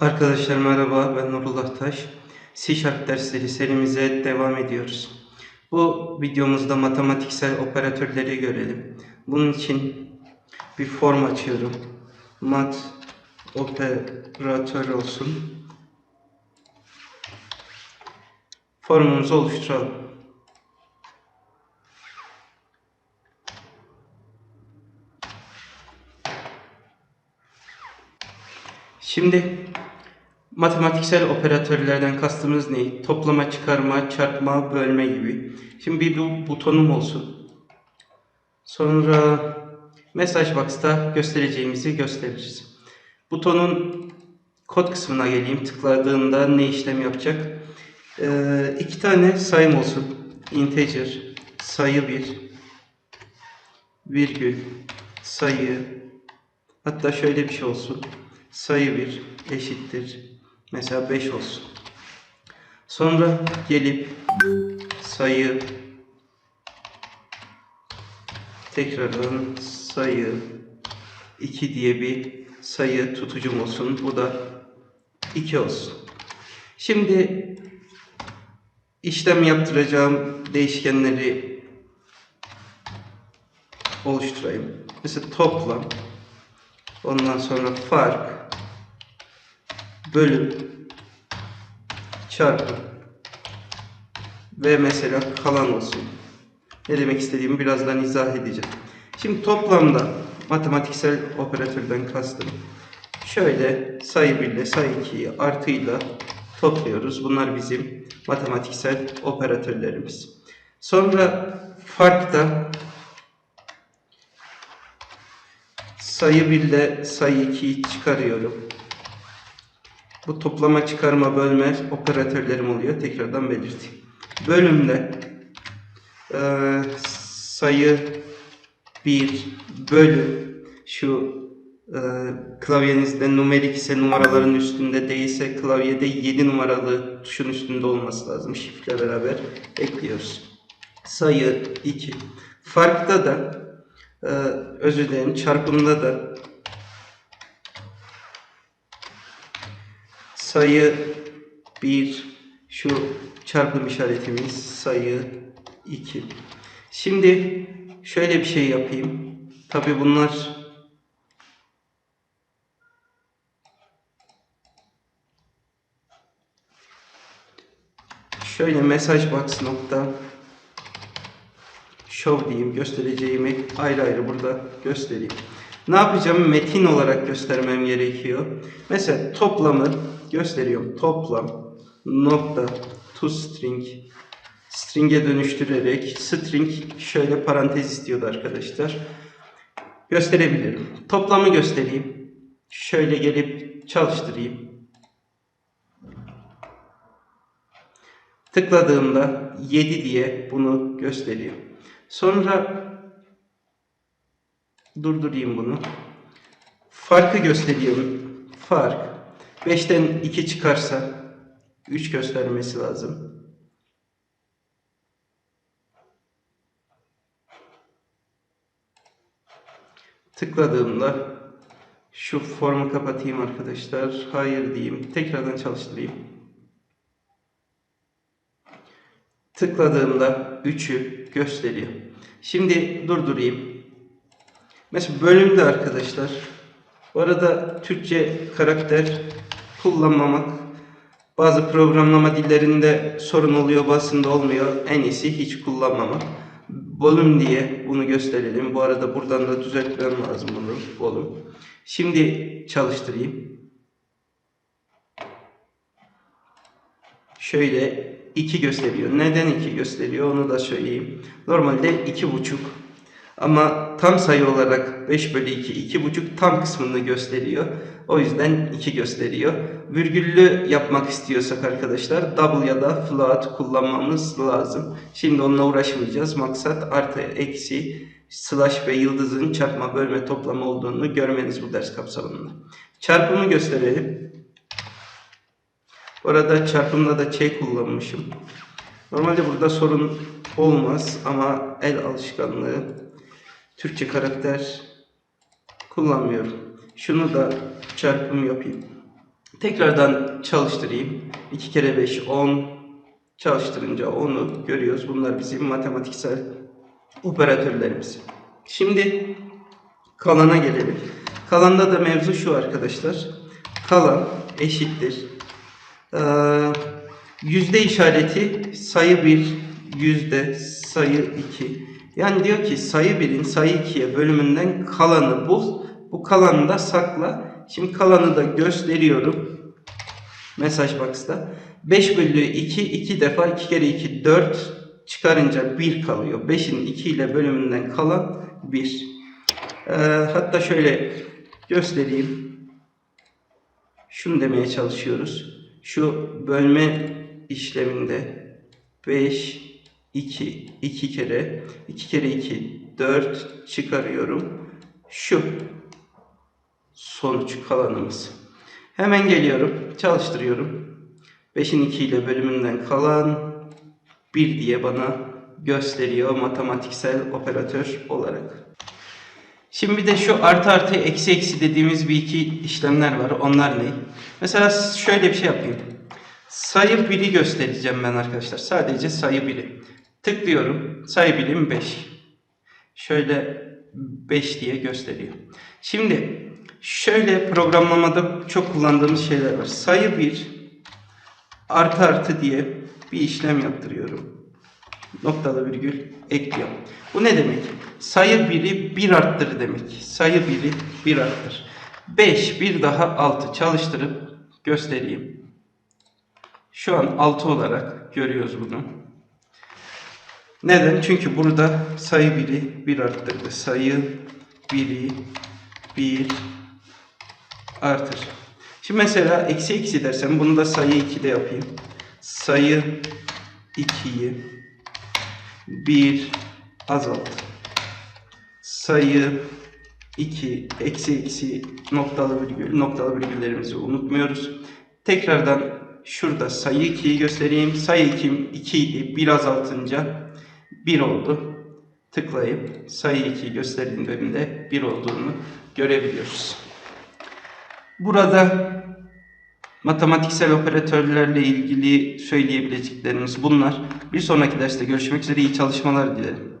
Arkadaşlar merhaba ben Nurullah Taş. C Sharp dersleri serimize devam ediyoruz. Bu videomuzda matematiksel operatörleri görelim. Bunun için bir form açıyorum. Mat operatör olsun. Formumuzu oluşturalım. Şimdi matematiksel operatörlerden kastımız ne? Toplama, çıkarma, çarpma, bölme gibi. Şimdi bir bu butonum olsun. Sonra mesaj box'ta göstereceğimizi gösteririz. Butonun kod kısmına geleyim. Tıkladığında ne işlem yapacak? Ee, iki tane sayım olsun. Integer, sayı 1, virgül, sayı, hatta şöyle bir şey olsun. Sayı 1 eşittir. Mesela 5 olsun. Sonra gelip sayı tekrardan sayı 2 diye bir sayı tutucum olsun. Bu da 2 olsun. Şimdi işlem yaptıracağım değişkenleri oluşturayım. Mesela toplam ondan sonra fark bölüm çarpı ve mesela kalan olsun. Ne demek istediğimi birazdan izah edeceğim. Şimdi toplamda matematiksel operatörden kastım. Şöyle sayı 1 ile sayı 2'yi artıyla topluyoruz. Bunlar bizim matematiksel operatörlerimiz. Sonra farkta sayı 1 ile sayı 2'yi çıkarıyorum. Bu toplama, çıkarma, bölme operatörlerim oluyor. Tekrardan belirteyim. Bölümde eee, sayı 1 bölü şu eee, klavyenizde numerik ise numaraların üstünde değilse klavyede 7 numaralı tuşun üstünde olması lazım. Şifre beraber ekliyoruz. Sayı 2. Farkta da eee, özür dilerim çarpımda da sayı 1 şu çarpım işaretimiz sayı 2 şimdi şöyle bir şey yapayım tabi bunlar şöyle mesaj box nokta show diyeyim göstereceğimi ayrı ayrı burada göstereyim. Ne yapacağım? Metin olarak göstermem gerekiyor. Mesela toplamı gösteriyorum. Toplam nokta toString string'e dönüştürerek string şöyle parantez istiyordu arkadaşlar. Gösterebilirim. Toplamı göstereyim. Şöyle gelip çalıştırayım. Tıkladığımda 7 diye bunu gösteriyor. Sonra durdurayım bunu. Farkı gösteriyorum. Fark 5'ten 2 çıkarsa 3 göstermesi lazım. Tıkladığımda şu formu kapatayım arkadaşlar. Hayır diyeyim. Tekrardan çalıştırayım. Tıkladığımda 3'ü gösteriyor. Şimdi durdurayım. Mesela bölümde arkadaşlar. Bu arada Türkçe karakter kullanmamak bazı programlama dillerinde sorun oluyor, basında olmuyor. En iyisi hiç kullanmamak. Bölüm diye bunu gösterelim. Bu arada buradan da düzeltmem lazım bunu. Bölüm. Şimdi çalıştırayım. Şöyle 2 gösteriyor. Neden 2 gösteriyor onu da söyleyeyim. Normalde 2,5 ama tam sayı olarak 5 bölü 2, 2,5 tam kısmını gösteriyor. O yüzden 2 gösteriyor. Virgüllü yapmak istiyorsak arkadaşlar double ya da float kullanmamız lazım. Şimdi onunla uğraşmayacağız. Maksat artı, eksi, slash ve yıldızın çarpma, bölme, toplama olduğunu görmeniz bu ders kapsamında. Çarpımı gösterelim. Orada çarpımda da Ç kullanmışım. Normalde burada sorun olmaz ama el alışkanlığı Türkçe karakter kullanmıyorum. Şunu da çarpım yapayım. Tekrardan çalıştırayım. 2 kere 5 10. Çalıştırınca 10'u görüyoruz. Bunlar bizim matematiksel operatörlerimiz. Şimdi kalana gelelim. Kalanda da mevzu şu arkadaşlar. Kalan eşittir. Ee, yüzde işareti sayı 1, yüzde sayı 2. Yani diyor ki sayı 1'in sayı 2'ye bölümünden kalanı bul. Bu kalanı da sakla. Şimdi kalanı da gösteriyorum. Mesaj box'ta. 5 bölü 2, 2 defa 2 kere 2 4 çıkarınca 1 kalıyor. 5'in 2 ile bölümünden kalan 1. Ee, hatta şöyle göstereyim. Şunu demeye çalışıyoruz. Şu bölme işleminde 5, 2, 2 kere, 2 kere 2, 4 çıkarıyorum. Şu sonuç kalanımız. Hemen geliyorum, çalıştırıyorum. 5'in 2 ile bölümünden kalan 1 diye bana gösteriyor matematiksel operatör olarak. Şimdi bir de şu artı artı eksi eksi dediğimiz bir iki işlemler var. Onlar ne? Mesela şöyle bir şey yapayım. Sayı 1'i göstereceğim ben arkadaşlar. Sadece sayı 1'i. Tıklıyorum. Sayı birim 5. Şöyle 5 diye gösteriyor. Şimdi şöyle programlamada çok kullandığımız şeyler var. Sayı 1 artı artı diye bir işlem yaptırıyorum. Noktalı virgül ekliyorum. Bu ne demek? Sayı 1'i 1 arttır demek. Sayı 1'i 1 arttır. 5 bir daha 6 çalıştırıp göstereyim. Şu an 6 olarak görüyoruz bunu. Neden? Çünkü burada sayı 1'i 1 arttırdı. Sayı 1'i 1 artır. Şimdi mesela eksi eksi dersem bunu da sayı 2'de yapayım. Sayı 2'yi 1 azalt. Sayı 2 eksi eksi noktalı virgül noktalı virgüllerimizi unutmuyoruz. Tekrardan şurada sayı 2'yi göstereyim. Sayı 2 2 idi. 1 azaltınca 1 oldu. Tıklayıp sayı 2'yi gösterdiğimde 1 olduğunu görebiliyoruz. Burada matematiksel operatörlerle ilgili söyleyebileceklerimiz bunlar. Bir sonraki derste görüşmek üzere iyi çalışmalar dilerim.